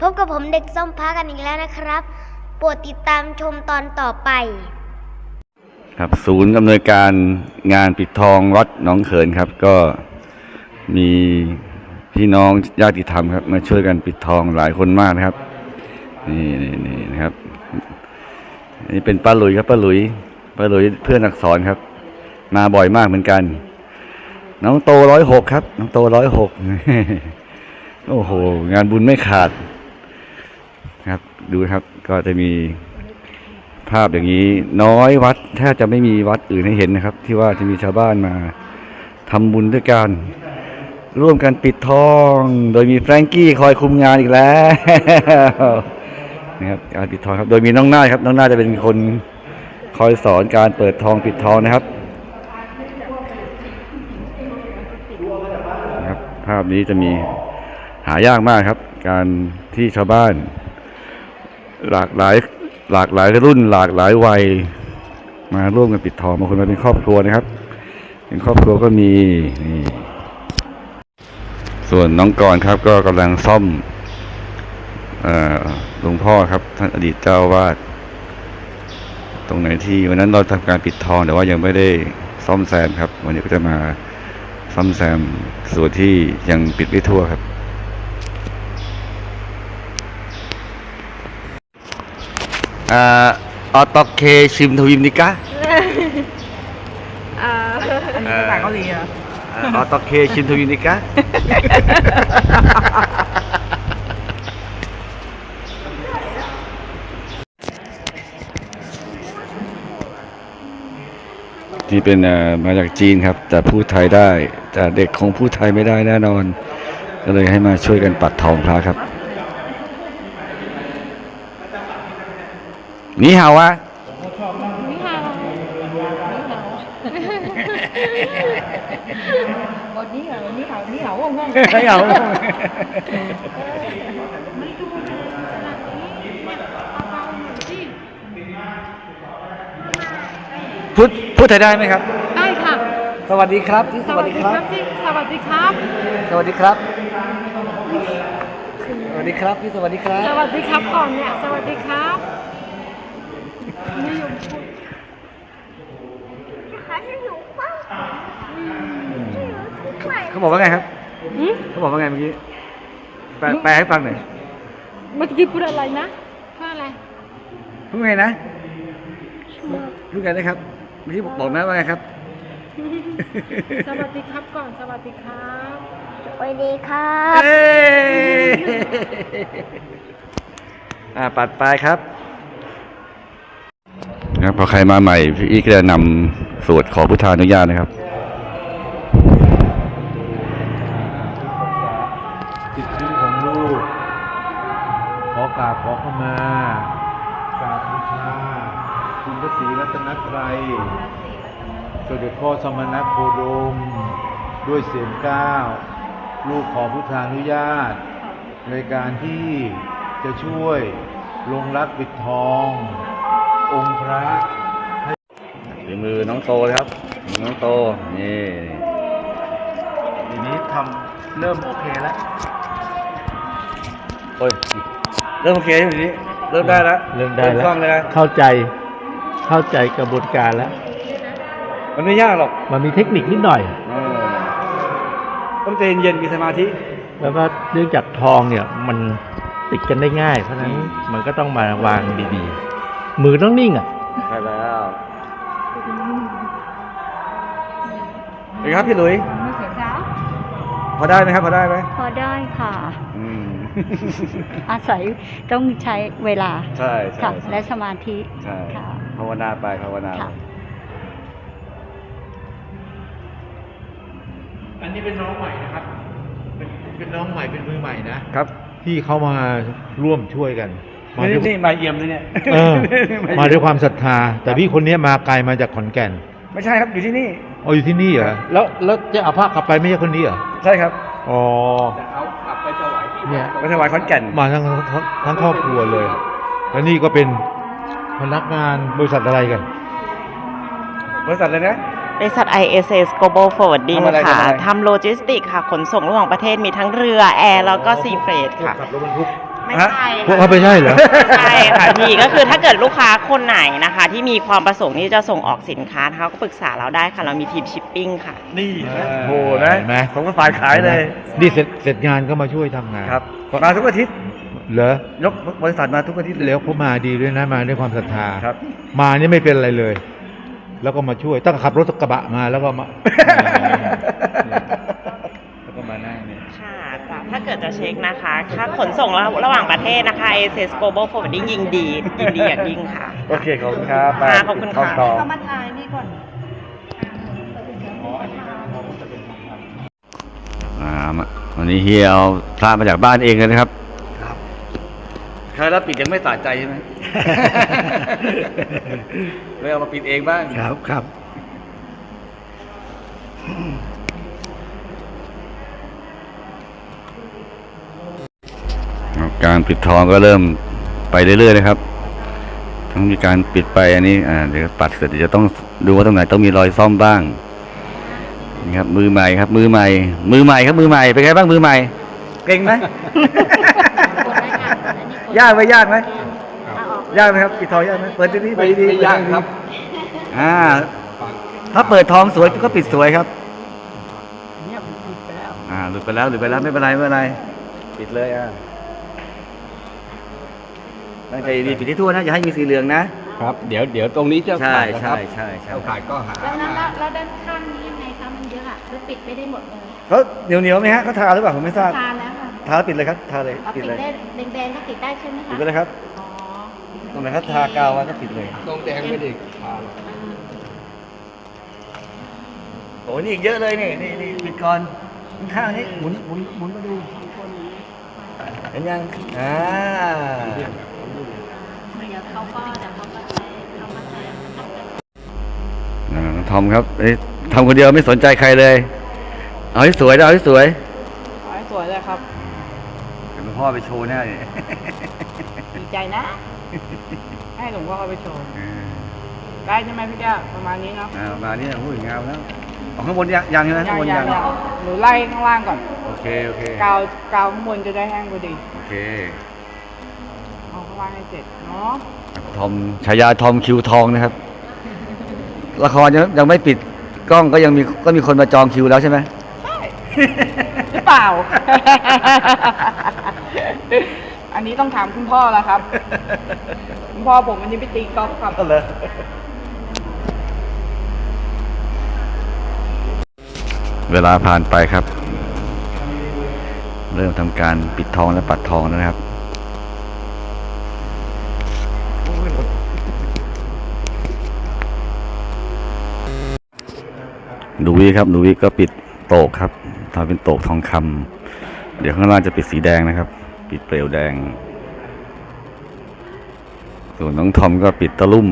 พบกับผมเด็กส้มพากันอีกแล้วนะครับ โปรดติดตามชมตอนต่อไป ครับศูนย์อำนวยการงานปิดทองวัดหนองเขินครับ ก็มีพี่น้องญาติธรรมครับ มาช่วยกันปิดทองหลายคนมากนะครับ นี่นี่นี่นะครับนนี่เป็นป้าหลุยครับป้าหลุยป้าหลุยเพื่อนอักษรครับ มาบ่อยมากเหมือนกัน น้องโตร้อยหกครับ น้องโตร้อยหกโอ้โห งานบุญไม่ขาด ครับ ดูครับก็จะมีภาพอย่างนี้ น้อยวัดแทบจะไม่มีวัดอื่นให้เห็นนะครับ ที่ว่าจะมีชาวบ้านมาทำบุญด้วยกันร่วมกันปิดทอง โดยมีแฟรงกี้คอยคุมงานอีกแล้วนะครับการปิดทองครับโดยมีน้องหน้าครับ น้องหน้าจะเป็นคนคอยสอนการเปิดทองปิดทองนะครับนะครับ ภาพนี้จะมีหายากมากครับ การที่ชาวบ้าน หลากหลายหลากหลายรุ่นหลากหลายวัย มาร่วมกันปิดทองบางคนมาเป็นครอบครัวนะครับ เป็นครอบครัวก็มีนี่ส่วนน้องกรณ์ครับ ก็กำลังซ่อมอ่อหลวงพ่อครับ ท่านอดีตเจ้าวาดตรงไหนที่วันนั้นเราทำการปิดทองแต่ว่ายังไม่ได้ซ่อมแซมครับ วันนี้ก็จะมาซ่อมแซมส่วนที่ยังปิดไม่ทั่วครับ อ่าออตเคชิมทวิมนิกะอันนี้ภาษาเกาหลีเหรอออตเคชิมทวิมนิกะที่เป็นเอ่อมาจากจีนครับ แต่พูดไทยได้ แต่เด็กคงพูดไทยไม่ได้แน่นอน ก็เลยให้มาช่วยกันปัดทองพระครับ นี่ฮาวะวันนี้เหรอวันนี้เหรอนี่เหรอว่างงไม่เอาพูดพูดไทยได้ไหมครับ ได้ค่ะ สวัสดีครับที่สวัสดีครับที่สวัสดีครับ สวัสดีครับ สวัสดีครับพี่สวัสดีครับ สวัสดีครับก่อนเนี่ย สวัสดีครับนิยมพูด เขาบอกว่าไงครับหืมเขาบอกว่าไงเมื่อกี้แปลแปลให้ฟังหน่อยเมื่อกี้พูดอะไรนะพูดอะไรพูดไงนะพูดไงนะครับเมื่อกี้บอกนะว่าไงครับ สวัสดีครับก่อนสวัสดีครับสวัสดีครับเอ้ยอ่าปัดไปครับ นะครับพอใครมาใหม่พี่อีกจะนำสวดขอพุทธานุญาตนะครับสิทธิของลูกขอกราบขอเข้ามากราบบูชาคุณพระศรีรัตนตรัยสมเด็จพ่อสมณโคดม ด้วยเสียงก้าวลูกขอพุทธานุญาต ในการที่จะช่วยลงรักปิดทอง องค์พระฝีมือน้องโตเลยครับ น้องโต นี่ทีนี้ทำเริ่มโอเคแล้วโอ้ยเริ่มโอเคอยู่ทีนี้ เริ่มได้แล้วเริ่มได้แล้วคล่องเลยนะเข้าใจเข้าใจกระบวนการแล้ว มันไม่ยากหรอก มันมีเทคนิคนิดหน่อยเออต้องใจเย็นๆมีสมาธิ แล้วก็เนื่องจากทองเนี่ยมันติดกันได้ง่าย เพราะฉะนั้นมันก็ต้องมาวางดีๆ มือต้องนิ่งอะใช่แล้วเป็นไงครับพี่หลุยไม่เสียเช้าพอได้ไหมครับ พอได้ไหมพอได้ค่ะ อืม อาศัยต้องใช้เวลาใช่ใช่ค่ะใช่และสมาธิใช่ค่ะภาวนาไปภาวนาไปค่ะอันนี้เป็นน้องใหม่นะครับ เป็นเป็นน้องใหม่เป็นมือใหม่นะครับ ที่เขามาร่วมช่วยกัน มานี่ด้วยนี่มาเยี่ยมเลยเนี่ยเออมาด้วยความศรัทธา แต่พี่คนนี้มาไกลมาจากขอนแก่นไม่ใช่ครับอยู่ที่นี่ อ๋ออยู่ที่นี่เหรอแล้วแล้วจะเอาผ้ากลับไปไม่ใช่คนนี้เหรอใช่ครับอ๋อเนี่ย ไปถวายขอนแก่นมาทั้งทั้งทั้งครอบครัวเลย แล้วนี่ก็เป็นพนักงานบริษัทอะไรกัน บริษัทเลยนะ บริษัท ISS Global Forwarding ทำอะไรค่ะทำอะไร ทำโลจิสติกค่ะ ขนส่งระหว่างประเทศมีทั้งเรือ แอร์ แล้วก็ซีเฟรดค่ะ ขับรถบรรทุก ไม่ฮะใช่พวกเขาไม่ใช่เหรอ ใช่ค่ะพี่ก็คือถ้าเกิดลูกค้าคนไหนนะคะ ที่มีความประสงค์ที่จะส่งออกสินค้าเขาก็ปรึกษาเราได้ค่ะ เรามีทีมชิปปิ้งค่ะ นี่เออโหนะเห็นไหม ผมก็ฝ่ายขายเลยนี่เสร็จเสร็จงานก็มาช่วยทำงานครับมาทุกอาทิตย์เหรอยกบริษัทมาทุกอาทิตย์เลยแล้วเขามาดีด้วยนะมาด้วยความศรัทธาครับ มานี่ไม่เป็นอะไรเลย แล้วก็มาช่วยตั้งขับรถกระบะมาแล้วก็มา แล้วก็มานั่งเนี่ย ค่ะจ้ะถ้า เกิดจะเช็คนะคะ ค่าขนส่งระระหว่างประเทศนะคะ ASS Global Forwarding ยิงดียินดีอย่างยิ่งค่ะ โอเค ขอบคุณครับค่ะขอบคุณค่ะ ต่อ เขามาทายนี่ก่อน อ่ามาวันนี้เฮียเอาพระมาจากบ้านเองเลยนะครับครับใครรับปิดยังไม่สะใจใช่ไหม เลยเอามาปิดเองบ้าง ครับครับ การปิดทองก็เริ่มไปเรื่อยๆนะครับต้องมีการปิดไปอันนี้อ่าเดี๋ยวปัดเสร็จเดี๋ยวจะต้องดูว่าตรงไหนต้องมีรอยซ่อมบ้างนี่ครับมือใหม่ครับ มือใหม่ มือใหม่ครับมือใหม่เป็นไงบ้างมือใหม่ เก่งไหม ยากไหมยากไหมยากไหมครับปิดทองยากไหมเปิดดีๆเปิดดีๆไม่ยากครับ อ่า ถ้าเปิดทองสวยก็ปิดสวยครับอ่าหลุดไปแล้วหลุดไปแล้วไม่เป็นไรไม่เป็นไร ปิดเลยอะ ตั้งใจดีๆปิดที่ทั่วนะอย่าให้มีสีเหลืองนะ ครับ เดี๋ยวเดี๋ยวตรงนี้จะใช่ขาดนะคใช่รับใช่ใช่ถ้าขาดก็หาแล้วแล้วแล้วแล้วด้านข้างนี้ยังไงคะมันเยอะอะหรือปิดไม่ได้หมดเลยเขาเหนียวเหนียวๆไหมฮะเขาทาหรือเปล่าผมไม่ทราบทานแล้วค่ะทาแล้วปิดเลยครับทาเลยเอาปิปิดดเลยได้แดงๆก็ปิดได้ใช่ไหมปิดคะไปเลยครับอ๋อตรงไหนเขาทากาวไว้ก็ปิดเลยตรงแดงไม่ได้ขาดโอ้นี่อีกเยอะเลยนี่นี่นี่ปิดก่อนข้างนี้หมุนหมุนหมุนมาดูเห็นยังอ่า เดี๋ยวเขาก็เดี๋ยวเขาก็ใช้เขามาแทนอ่าทอมครับเอ้ยทำคนเดียวไม่สนใจใครเลย เอาให้สวยนะเอาให้สวยขอให้สวยเลยครับ เดี๋ยวหลวงพ่อไปโชว์แน่เลยดีใจนะ ให้หลวงพ่อเอาไปโชว์ ได้ใช่ไหมพี่แก้วประมาณนี้เนาะอ่ามาเนี่ยโอ้ยงามแล้วเอาข้างบนยังยังใช่ไหมยัข้างงบนยัยังงยังหนูไล่ข้างล่างก่อน โอเคโอเคกาวกาวข้างบนจะได้แห้งพอดี โอเค เอาข้างล่างให้เสร็จเนาะทอมฉายาทอมคิวทองนะครับ ละครยังยังไม่ปิดกล้องก็ยังมีก็มีคนมาจองคิวแล้วใช่ไหมหรือเปล่า อันนี้ต้องถามคุณพ่อแล้วครับ คุณพ่อผมวันนี้ไปตีกอล์ฟครับก็เลยเวลาผ่านไปครับ เริ่มทำการปิดทองและปัดทองแล้วนะครับ ดูวิครับดูวิก็ปิดโตกครับทำเป็นโตกทองคำเดี๋ยวข้างล่างจะปิดสีแดงนะครับ ปิดเปลวแดง ส่วนน้องทอมก็ปิดตะลุ่ม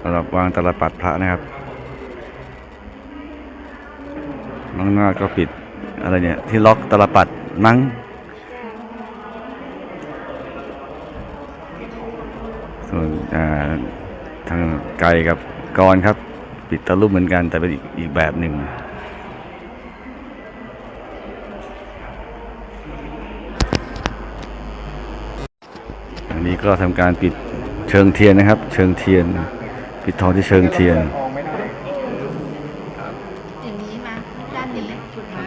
สำหรับวางตลปัดพระนะครับ น้องนาก็ปิดอะไรเนี่ย ที่ล็อกตลปัดมั้งส่วนทางไก่กับกรครับ ปิดตะลุ่มเหมือนกันแต่เป็นอีกอีกแบบหนึ่งอันนี้ก็ทำการปิดเชิงเทียนนะครับ เชิงเทียน ปิดทองที่เชิงเทียน อย่างนี้มาด้านนี้ถูกไหม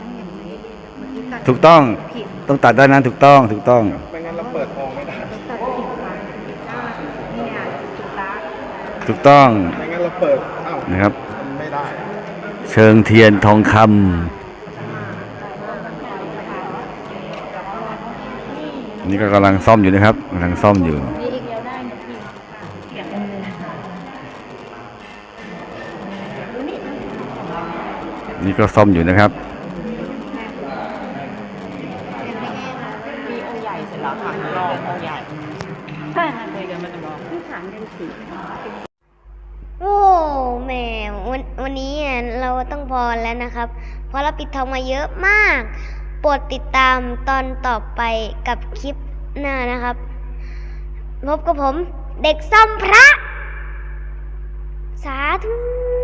ต้องอย่างนี้เมื่อกี้ตัดถูกต้อง ผิดต้องตัดด้านนั้นถูกต้องถูกต้อง ไม่งั้นเราเปิดทองไม่ได้ ตัดผิดไปเนี่ยจุดตา ถูกต้อง ไม่งั้น เราเปิดอ้าวนะครับมันไม่ได้เชิงเทียนทองคำนี่ก็กำลังซ่อมอยู่นะครับกำลังซ่อมอยู่ นี่อีกเดียวได้เนี่ยพี่อย่างนึงนี่ก็ซ่อมอยู่นะครับ มีองค์ใหญ่เสร็จแล้วค่ะรอองค์ใหญ่ ใช่ค่ะ เลยกันมันจะบอก ที่ฐานเป็นสี โอ้แหม่วันวันนี้อะเราต้องพอแล้วนะครับ เพราะเรา ปิดทองมาเยอะมาก โปรดติดตามตอนต่อไปกับคลิปหน้านะครับ พบกับผมเด็กซ่อมพระ สาธุ